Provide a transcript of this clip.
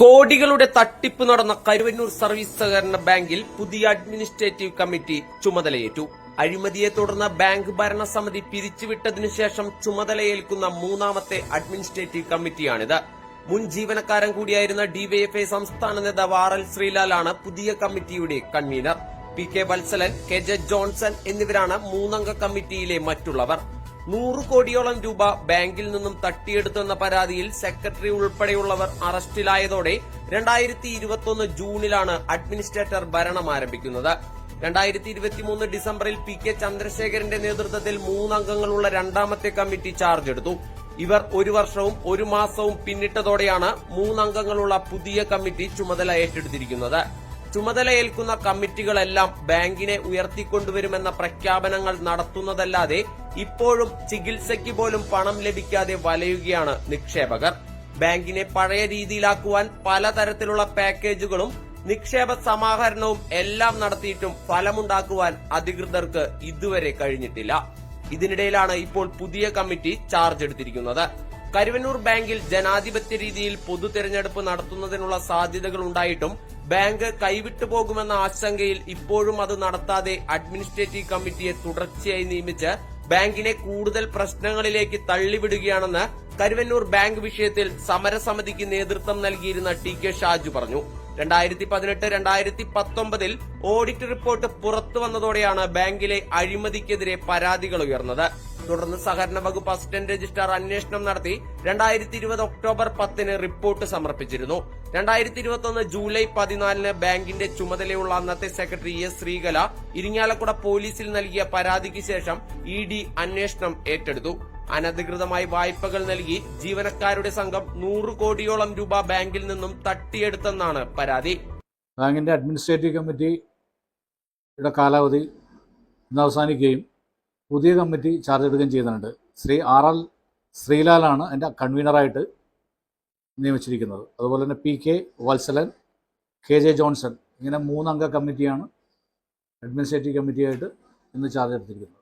കോടികളുടെ തട്ടിപ്പ് നടന്ന കരുവന്നൂർ സർവീസ് സഹകരണ ബാങ്കിൽ പുതിയ അഡ്മിനിസ്ട്രേറ്റീവ് കമ്മിറ്റി ചുമതലയേറ്റു. അഴിമതിയെ തുടർന്ന് ബാങ്ക് ഭരണസമിതി പിരിച്ചുവിട്ടതിനു ശേഷം ചുമതലയേൽക്കുന്ന മൂന്നാമത്തെ അഡ്മിനിസ്ട്രേറ്റീവ് കമ്മിറ്റിയാണിത്. മുൻ ജീവനക്കാരൻ കൂടിയായിരുന്ന ഡിവൈഎഫ്ഐ സംസ്ഥാന നേതാവ് ആർ എൽ ശ്രീലാലാണ് പുതിയ കമ്മിറ്റിയുടെ convener. P K Valsalan K J Johnson എന്നിവരാണ് മൂന്നംഗ കമ്മിറ്റിയിലെ മറ്റുള്ളവർ. നൂറ് കോടിയോളം രൂപ ബാങ്കിൽ നിന്നും തട്ടിയെടുത്തെന്ന പരാതിയിൽ സെക്രട്ടറി ഉൾപ്പെടെയുള്ളവർ അറസ്റ്റിലായതോടെ രണ്ടായിരത്തി ഇരുപത്തൊന്ന് ജൂണിലാണ് അഡ്മിനിസ്ട്രേറ്റർ ഭരണം ആരംഭിക്കുന്നത്. രണ്ടായിരത്തി ഇരുപത്തിമൂന്ന് ഡിസംബറിൽ പി കെ ചന്ദ്രശേഖരന്റെ നേതൃത്വത്തിൽ മൂന്നംഗങ്ങളുള്ള രണ്ടാമത്തെ കമ്മിറ്റി ചാർജ് എടുത്തു. ഇവർ ഒരു വർഷവും ഒരു മാസവും പിന്നിട്ടതോടെയാണ് മൂന്നംഗങ്ങളുള്ള പുതിയ കമ്മിറ്റി ചുമതല ഏറ്റെടുത്തിരിക്കുന്നത്. ചുമതല ഏൽക്കുന്ന കമ്മിറ്റികളെല്ലാം ബാങ്കിനെ ഉയർത്തിക്കൊണ്ടുവരുമെന്ന പ്രഖ്യാപനങ്ങൾ നടത്തുന്നതല്ലാതെ ഇപ്പോഴും ചികിത്സയ്ക്ക് പോലും പണം ലഭിക്കാതെ വലയുകയാണ് നിക്ഷേപകർ. ബാങ്കിനെ പഴയ രീതിയിലാക്കുവാൻ പലതരത്തിലുള്ള പാക്കേജുകളും നിക്ഷേപ സമാഹരണവും എല്ലാം നടത്തിയിട്ടും ഫലമുണ്ടാക്കുവാൻ അധികൃതർക്ക് ഇതുവരെ കഴിഞ്ഞിട്ടില്ല. ഇതിനിടയിലാണ് ഇപ്പോൾ പുതിയ കമ്മിറ്റി ചാർജ് എടുത്തിരിക്കുന്നത്. കരുവന്നൂർ ബാങ്കിൽ ജനാധിപത്യ രീതിയിൽ പൊതു തെരഞ്ഞെടുപ്പ് നടത്തുന്നതിനുള്ള സാധ്യതകൾ ഉണ്ടായിട്ടും ബാങ്ക് കൈവിട്ടു പോകുമെന്ന ആശങ്കയിൽ ഇപ്പോഴും അത് നടത്താതെ അഡ്മിനിസ്ട്രേറ്റീവ് കമ്മിറ്റിയെ തുടർച്ചയായി നിയമിച്ച് ബാങ്കിനെ കൂടുതൽ പ്രശ്നങ്ങളിലേക്ക് തള്ളിവിടുകയാണെന്ന് കരുവന്നൂർ ബാങ്ക് വിഷയത്തിൽ സമരസമിതിക്ക് നേതൃത്വം നൽകിയിരുന്ന ടി കെ ഷാജു പറഞ്ഞു. രണ്ടായിരത്തി പതിനെട്ട് രണ്ടായിരത്തി പത്തൊമ്പതിൽ ഓഡിറ്റ് റിപ്പോർട്ട് പുറത്തു വന്നതോടെയാണ് ബാങ്കിലെ അഴിമതിക്കെതിരെ പരാതികൾ ഉയർന്നത്. തുടർന്ന് സഹകരണ വകുപ്പ് അസിസ്റ്റന്റ് രജിസ്ട്രാർ അന്വേഷണം നടത്തി രണ്ടായിരത്തി ഇരുപത് ഒക്ടോബർ പത്തിന് റിപ്പോർട്ട് സമർപ്പിച്ചിരുന്നു. രണ്ടായിരത്തി ഇരുപത്തൊന്ന് ജൂലൈ പതിനാലിന് ബാങ്കിന്റെ ചുമതലയുള്ള അന്നത്തെ സെക്രട്ടറി എസ് ശ്രീകല ഇരിങ്ങാലക്കുട പോലീസിൽ നൽകിയ പരാതിക്ക് ശേഷം ഇ ഡി അന്വേഷണം ഏറ്റെടുത്തു. അനധികൃതമായി വായ്പകൾ നൽകി ജീവനക്കാരുടെ സംഘം നൂറ് കോടിയോളം രൂപ ബാങ്കിൽ നിന്നും തട്ടിയെടുത്തെന്നാണ് പരാതി. ബാങ്കിന്റെ അഡ്മിനിസ്ട്രേറ്റീവ് കമ്മിറ്റിയുടെ കാലാവധി ഇന്ന് അവസാനിക്കുകയും പുതിയ കമ്മിറ്റി ചാർജ് എടുക്കുകയും ചെയ്യുന്നുണ്ട്. ശ്രീ ആർ എൽ ശ്രീലാലാണ് എന്റെ കൺവീനറായിട്ട് നിയമിച്ചിരിക്കുന്നത്. അതുപോലെ തന്നെ P K Valsalan K J Johnson ഇങ്ങനെ മൂന്നംഗ കമ്മിറ്റിയാണ് അഡ്മിനിസ്ട്രേറ്റീവ് കമ്മിറ്റിയായിട്ട് ഇന്ന് ചാർജ് എടുത്തിരിക്കുന്നത്.